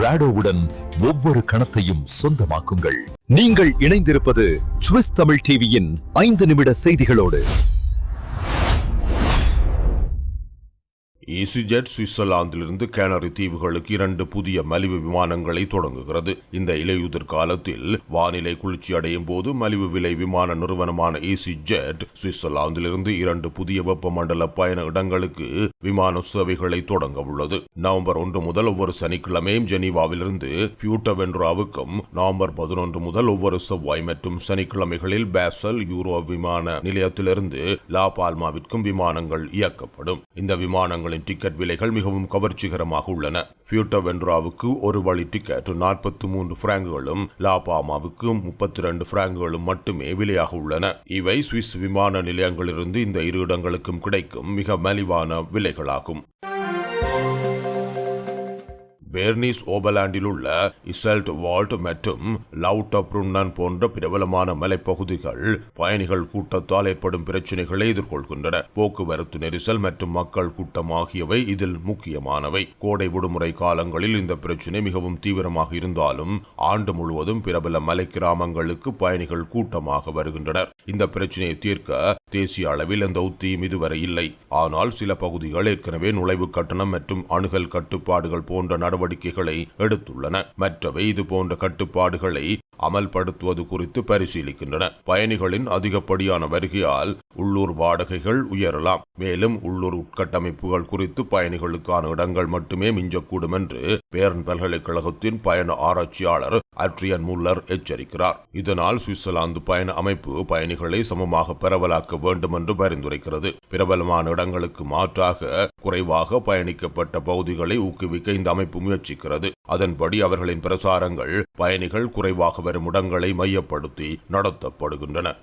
ராடோவுடன் ஒவ்வொரு கணத்தையும் சொந்தமாக்குங்கள். நீங்கள் இணைந்திருப்பது சுவிஸ் தமிழ் டிவியின் ஐந்து நிமிட செய்திகளோடு. ஈசிஜெட் சுவிட்சர்லாந்திலிருந்து கேனரி தீவுகளுக்கு இரண்டு புதிய மலிவு விமானங்களை தொடங்குகிறது. இந்த இலையுதிர் காலத்தில் வானிலை குளிர்ச்சி அடையும் போது மலிவு விலை விமான நிறுவனமான ஈசிஜெட் சுவிட்சர்லாந்திலிருந்து இரண்டு புதிய வெப்பமண்டல பயண இடங்களுக்கு விமான சேவைகளை தொடங்க உள்ளது. நவம்பர் ஒன்று முதல் ஒவ்வொரு சனிக்கிழமையும் ஜெனீவாவிலிருந்து பியூட்டவென்ட்ராவுக்கும் நவம்பர் பதினொன்று முதல் ஒவ்வொரு செவ்வாய் மற்றும் சனிக்கிழமைகளில் பேசல் யூரோ விமான நிலையத்திலிருந்து லா பால்மாவிற்கும் விமானங்கள் இயக்கப்படும். இந்த விமானங்களின் டிக்கெட் விலைகள் மிகவும் கவர்ச்சிகரமாக உள்ளன. பியூட்டவென்ட்ராவுக்கு ஒரு வழி டிக்கெட் நாற்பத்தி மூன்று பிராங்குகளும் லாபாமாவுக்கு முப்பத்தி ரெண்டு பிராங்குகளும் மட்டுமே விலையாக உள்ளன. இவை சுவிஸ் விமான நிலையங்களிலிருந்து இந்த இரு இடங்களுக்கும் கிடைக்கும் மிக மலிவான விலைகளாகும். பேர்னிஸ் ஓபலாண்டில் உள்ள இசல்ட் வால்ட் மற்றும் லவுட்டப்ருன்னன் போன்ற பிரபலமான மலைப்பகுதிகள் பயணிகள் கூட்டத்தால் ஏற்படும் பிரச்சனைகளை எதிர்கொள்கின்றன. போக்குவரத்து நெரிசல் மற்றும் மக்கள் கூட்டம் ஆகியவை இதில் முக்கியமானவை. கோடை விடுமுறை காலங்களில் இந்த பிரச்சனை மிகவும் தீவிரமாக இருந்தாலும் ஆண்டு முழுவதும் பிரபல மலை கிராமங்களுக்கு பயணிகள் கூட்டமாக வருகின்றனர். இந்த பிரச்சனையை தீர்க்க தேசிய அளவில் அந்த உத்தியும் இதுவரை இல்லை. ஆனால் சில பகுதிகள் ஏற்கனவே நுழைவு கட்டணம் மற்றும் அணுகல் கட்டுப்பாடுகள் போன்ற நடவடிக்கை நடவடிக்கைகளை எடுத்துள்ளன. மற்றவை இது போன்ற கட்டுப்பாடுகளை அமல்படுத்துவது குறித்து பரிசீலிக்கின்றன. பயணிகளின் அதிகப்படியான வருகையால் உள்ளூர் வாடகைகள் உயரலாம். மேலும் உள்ளூர் உட்கட்டமைப்புகள் குறித்து பயணிகளுக்கான இடங்கள் மட்டுமே மிஞ்சக்கூடும் என்று பேர்ன் பல்கலைக்கழகத்தின் பயண ஆராய்ச்சியாளர் அட்ரியன் முல்லர் எச்சரிக்கிறார். இதனால் சுவிட்சர்லாந்து பயண அமைப்பு பயணிகளை சமமாக பரவலாக்க வேண்டும் என்று பரிந்துரைக்கிறது. பிரபலமான இடங்களுக்கு மாற்றாக குறைவாக பயணிக்கப்பட்ட பகுதிகளை ஊக்குவிக்க இந்த அமைப்பு முயற்சிக்கிறது அதன்படி அவர்களின் பிரசாரங்கள் பயணிகள் குறைவாக வரும் இடங்களை மையப்படுத்தி நடத்தப்படுகின்றன.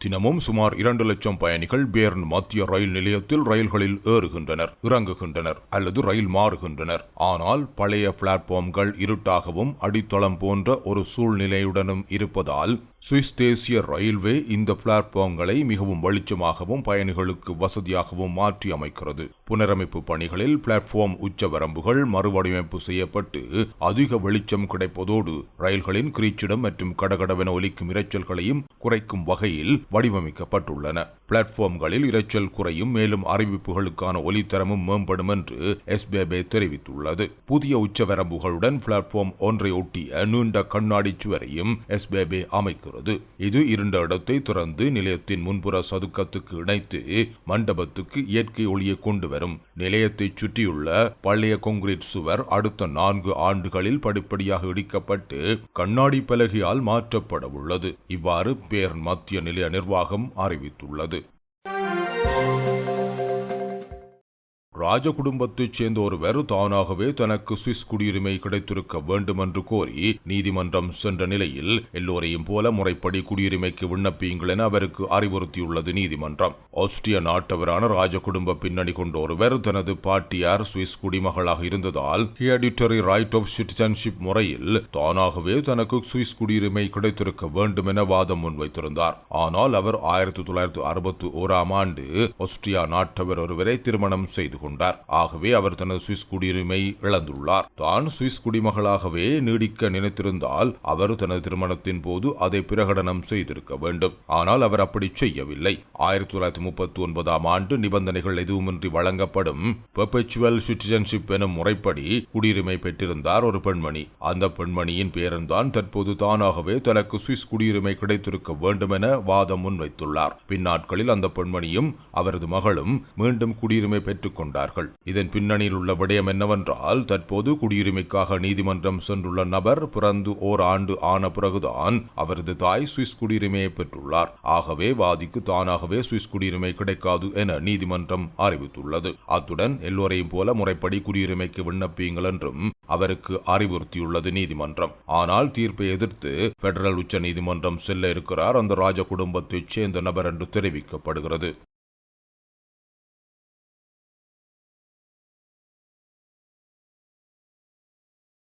தினமும் சுமார் இரண்டு லட்சம் பயணிகள் பேர்ன் மத்திய ரயில் நிலையத்தில் ரயில்களில் ஏறுகின்றனர் இறங்குகின்றனர் அல்லது ரயில் மாறுகின்றனர். ஆனால் பழைய பிளாட்பார்ம்கள் இருட்டாகவும் அடித்தளம் போன்ற ஒரு சூழ்நிலையுடனும் இருப்பதால் சுவிஸ் தேசிய ரயில்வே இந்த பிளாட்ஃபார்ம்களை மிகவும் வெளிச்சமாகவும் பயணிகளுக்கு வசதியாகவும் மாற்றி அமைக்கிறது புனரமைப்பு பணிகளில் பிளாட்ஃபார்ம் உச்சவரம்புகள் மறுவடிவமைப்பு செய்யப்பட்டு அதிக வெளிச்சம் கிடைப்பதோடு ரயில்களின் கிரீச்சிடம் மற்றும் கடகடவென ஒலிக்கும் இரைச்சல்களையும் குறைக்கும் வகையில் வடிவமைக்கப்பட்டுள்ளன. பிளாட்ஃபார்ம்களில் இரைச்சல் குறையும் மேலும் அறிவிப்புகளுக்கான ஒலித்தரமும் மேம்படும் என்று எஸ்பேபே தெரிவித்துள்ளது. புதிய உச்சவரம்புகளுடன் பிளாட்ஃபார்ம் ஒன்றை ஒட்டிய நீண்ட கண்ணாடி சுவரையும் எஸ்பேபே அமைக்கிறது. இது இருண்ட இடத்தை திறந்து நிலையத்தின் முன்புற சதுக்கத்துக்கு இணைத்து மண்டபத்துக்கு இயற்கை ஒளியை கொண்டு வரும் நிலையத்தை சுற்றியுள்ள பழைய கொங்கிரீட் சுவர் அடுத்த நான்கு ஆண்டுகளில் படிப்படியாக இடிக்கப்பட்டு கண்ணாடி பலகையால் மாற்றப்பட உள்ளது. இவ்வாறு பேர் மத்திய நிலைய நிர்வாகம் அறிவித்துள்ளது. ராஜ குடும்பத்தைச் சேர்ந்த ஒருவர் தானாகவே தனக்கு சுவிஸ் குடியுரிமை கிடைத்திருக்க வேண்டும் என்று கோரி நீதிமன்றம் சென்ற நிலையில் எல்லோரையும் போல முறைப்படி குடியுரிமைக்கு விண்ணப்பியுங்கள் என அவருக்கு அறிவுறுத்தியுள்ளது நீதிமன்றம். ஆஸ்திரிய நாட்டவரான ராஜ குடும்ப பின்னணி கொண்ட ஒருவர் தனது பாட்டியார் சுவிஸ் குடிமகளாக இருந்ததால் ஹியடிட்டரி ரைட் ஆஃப் சிட்டிசன்ஷிப் முறையில் தானாகவே தனக்கு சுவிஸ் குடியுரிமை கிடைத்திருக்க வேண்டும் என வாதம் முன்வைத்திருந்தார். ஆனால் அவர் ஆயிரத்தி தொள்ளாயிரத்தி அறுபத்தி ஓராம் ஆண்டு ஆஸ்திரியா நாட்டவர் ஒருவரை திருமணம் செய்து கொண்டார். ஆகவே அவர் தனது சுவிஸ் குடியுரிமை இழந்துள்ளார். தான் சுவிஸ் குடிமகளாகவே நீடிக்க நினைத்திருந்தால் அவர் தனது திருமணத்தின் போது அதை பிரகடனம் செய்திருக்க வேண்டும். ஆனால் அவர் அப்படி செய்யவில்லை. ஆயிரத்தி தொள்ளாயிரத்தி முப்பத்தி ஒன்பதாம் ஆண்டு நிபந்தனைகள் எதுவுமின்றி வழங்கப்படும் பெர்பெச்சுவல் சிட்டிசன்ஷிப் எனும் முறைப்படி குடியுரிமை பெற்றிருந்தார் ஒரு பெண்மணி. அந்த பெண்மணியின் பேரன்தான் தற்போது தானாகவே தனக்கு சுவிஸ் குடியுரிமை கிடைத்திருக்க வேண்டும் என வாதம் முன்வைத்துள்ளார். பின்னாட்களில் அந்த பெண்மணியும் அவரது மகளும் மீண்டும் குடியுரிமை பெற்றுக் கூறியுள்ளார்கள் இதன் பின்னணியில் உள்ள விடயம் என்னவென்றால் தற்போது குடியுரிமைக்காக நீதிமன்றம் சென்றுள்ள நபர் பிறந்து ஓர் ஆண்டு ஆன பிறகுதான் அவரது தாய் சுவிஸ் குடியுரிமையை பெற்றுள்ளார். ஆகவே வாதிக்கு தானாகவே சுவிஸ் குடியுரிமை கிடைக்காது என நீதிமன்றம் அறிவித்துள்ளது. அத்துடன் எல்லோரையும் போல முறைப்படி குடியுரிமைக்கு விண்ணப்பியுங்கள் என்றும் அவருக்கு அறிவுறுத்தியுள்ளது நீதிமன்றம். ஆனால் தீர்ப்பை எதிர்த்து பெடரல் உச்ச நீதிமன்றம் செல்ல இருக்கிறார். அந்த ராஜ குடும்பத்தைச் சேர்ந்த நபர் என்று தெரிவிக்கப்படுகிறது.